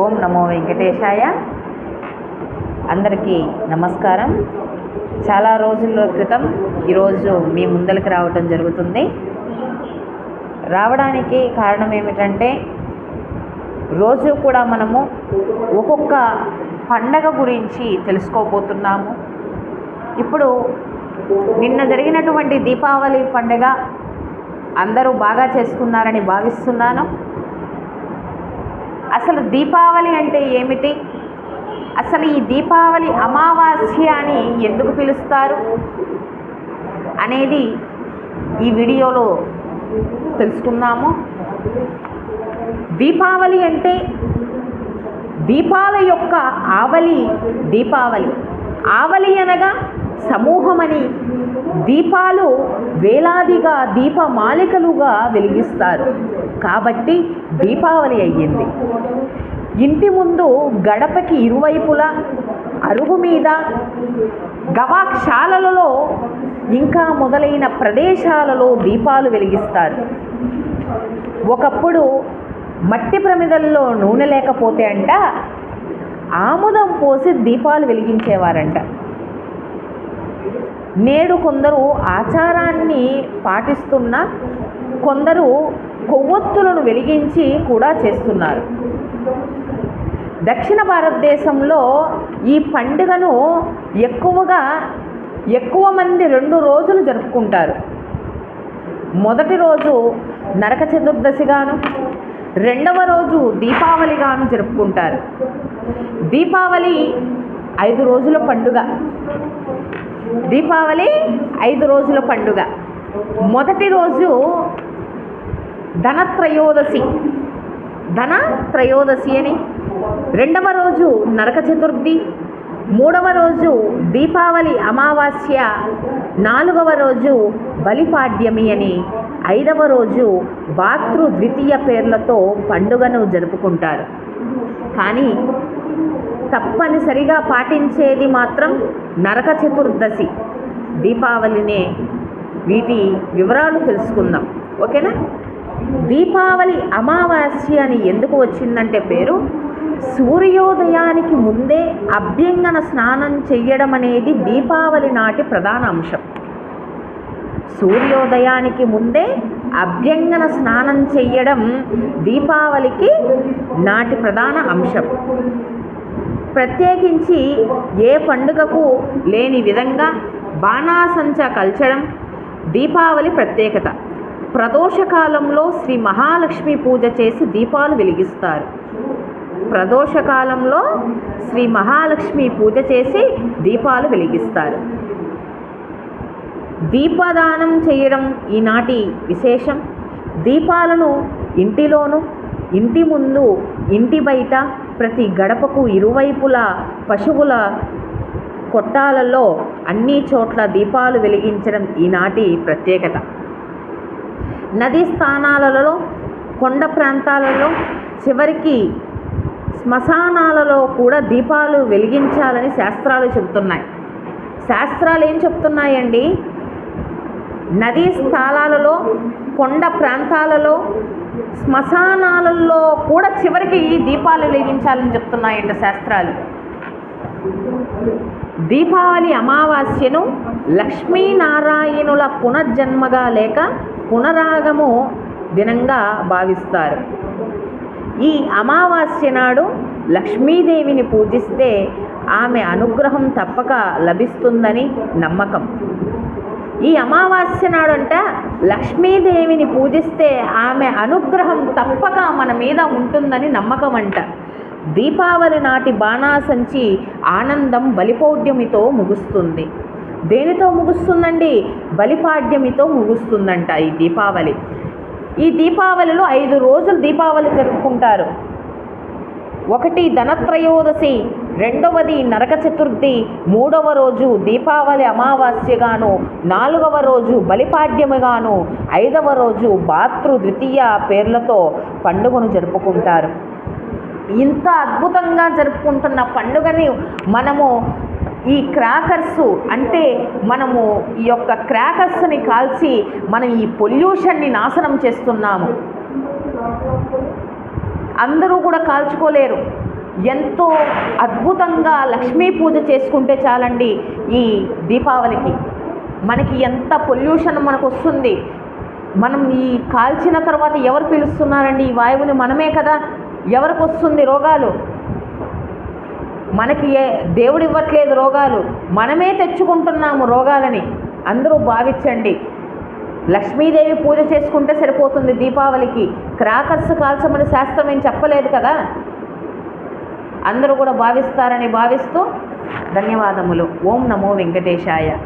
ఓం నమో వెంకటేశాయ. అందరికీ నమస్కారం. చాలా రోజుల క్రితం ఈరోజు మీ ముందరికి రావటం జరుగుతుంది. రావడానికి కారణం ఏమిటంటే రోజు కూడా మనము ఒక్కొక్క పండగ గురించి తెలుసుకోబోతున్నాము. ఇప్పుడు నిన్న జరిగినటువంటి దీపావళి పండుగ అందరూ బాగా చేసుకున్నారని భావిస్తున్నాను. అసలు దీపావళి అంటే ఏమిటి? అసలు ఈ దీపావళి అమావాస్య అని ఎందుకు పిలుస్తారు? అనేది ఈ వీడియోలో తెలుసుకుందాము. దీపావళి అంటే దీపాల యొక్క ఆవలి దీపావళి. ఆవలి అనగా సమూహమని దీపాలు వేలాదిగా దీపమాలికలుగా వెలిగిస్తారు. కాబట్టి దీపావళి అయ్యింది. ఇంటి ముందు గడపకి ఇరువైపులా అరుగు మీద గవాక్షాలలో ఇంకా మొదలైన ప్రదేశాలలో దీపాలు వెలిగిస్తారు. ఒకప్పుడు మట్టి ప్రమిదల్లో నూనె లేకపోతే అంట ఆముదం పోసి దీపాలు వెలిగించేవారంట. నేడు కొందరు ఆచారాన్ని పాటిస్తున్న కొందరు కొవ్వొత్తులను వెలిగించి కూడా చేస్తున్నారు. దక్షిణ భారతదేశంలో ఈ పండుగను ఎక్కువగా ఎక్కువ మంది రెండు రోజులు జరుపుకుంటారు. మొదటి రోజు నరక చతుర్దశిగాను రెండవ రోజు దీపావళిగాను జరుపుకుంటారు. దీపావళి ఐదు రోజుల పండుగ. దీపావళి ఐదు రోజుల పండుగ. మొదటి రోజు ధనత్రయోదశి. ధన త్రయోదశి అని. రెండవ రోజు నరక చతుర్థి. మూడవ రోజు దీపావళి అమావాస్య. నాలుగవ రోజు బలిపాడ్యమి అని. ఐదవ రోజు భాతృ ద్వితీయ పేర్లతో పండుగను జరుపుకుంటారు. కానీ తప్పనిసరిగా పాటించేది మాత్రం నరక చతుర్దశి దీపావళినే. వీటి వివరాలు తెలుసుకుందాం. ఓకేనా? దీపావళి అమావాస్య అని ఎందుకు వచ్చిందంటే పేరు? సూర్యోదయానికి ముందే అభ్యంగన స్నానం చెయ్యడం అనేది దీపావళి నాటి ప్రధాన అంశం. సూర్యోదయానికి ముందే అభ్యంగన స్నానం చెయ్యడం దీపావళికి నాటి ప్రధాన అంశం. ప్రత్యేకించి ఏ పండుగకు లేని విధంగా బాణాసంచా కల్చడం దీపావళి ప్రత్యేకత. ప్రదోషకాలంలో శ్రీ మహాలక్ష్మి పూజ చేసి దీపాలు వెలిగిస్తారు. ప్రదోషకాలంలో శ్రీ మహాలక్ష్మి పూజ చేసి దీపాలు వెలిగిస్తారు. దీపదానం చేయడం ఈనాటి విశేషం. దీపాలను ఇంటిలోను ఇంటి ముందు ఇంటి బయట ప్రతి గడపకు ఇరువైపులా పశువుల కొట్టాలలో అన్ని చోట్ల దీపాలు వెలిగించడం ఈనాటి ప్రత్యేకత. నదీ స్థానాలలో కొండ ప్రాంతాలలో చివరికి శ్మశానాలలో కూడా దీపాలు వెలిగించాలని శాస్త్రాలు చెబుతున్నాయి. శాస్త్రాలు ఏం చెప్తున్నాయండి నదీ స్థలాలలో కొండ ప్రాంతాలలో శ్మశానాలలో కూడా చివరికి ఈ దీపాలు వెలిగించాలని చెప్తున్నాయంట శాస్త్రాలు. దీపావళి అమావాస్యను లక్ష్మీనారాయణుల పునర్జన్మగా లేక పునరాగము దినంగా భావిస్తారు. ఈ అమావాస్య నాడు లక్ష్మీదేవిని పూజిస్తే ఆమె అనుగ్రహం తప్పక లభిస్తుందని నమ్మకం. ఈ అమావాస్య నాడంట లక్ష్మీదేవిని పూజిస్తే ఆమె అనుగ్రహం తప్పక మన మీద ఉంటుందని నమ్మకం అంట దీపావళి నాటి బాణాసంచి ఆనందం బలిపౌడ్యమితో ముగుస్తుంది. దేనితో ముగుస్తుందండి? బలిపాడ్యమితో ముగుస్తుందంట ఈ దీపావళి. ఈ దీపావళిలో ఐదు రోజులు దీపావళి జరుపుకుంటారు. ఒకటి ధనత్రయోదశి రెండవది నరక చతుర్థి మూడవ రోజు దీపావళి అమావాస్యగాను నాలుగవ రోజు బలిపాడ్యముగాను ఐదవ రోజు భాతృ ద్వితీయ పేర్లతో పండుగను జరుపుకుంటారు. ఇంత అద్భుతంగా జరుపుకుంటున్న పండుగని మనము ఈ క్రాకర్స్ అంటే మనము ఈ యొక్క క్రాకర్స్ని కాల్చి మనం ఈ పొల్యూషన్ని నాశనం చేస్తున్నాము. అందరూ కూడా కాల్చుకోలేరు. ఎంతో అద్భుతంగా లక్ష్మీ పూజ చేసుకుంటే చాలండి ఈ దీపావళికి. మనకి ఎంత పొల్యూషన్ మనకు వస్తుంది. మనం ఈ కాల్చిన తర్వాత ఎవరు పిలుస్తున్నారండి? ఈ వాయువుని మనమే కదా. ఎవరికి వస్తుంది రోగాలు? మనకి ఏ దేవుడు ఇవ్వట్లేదు రోగాలు. మనమే తెచ్చుకుంటున్నాము రోగాలని. అందరూ భావించండి. లక్ష్మీదేవి పూజ చేసుకుంటే సరిపోతుంది దీపావళికి. క్రాకర్స్ కాల్చమని శాస్త్రం ఏం చెప్పలేదు కదా? అందరూ కూడా భావిస్తారని భావిస్తూ ధన్యవాదములు. ఓం నమో వెంకటేశాయ.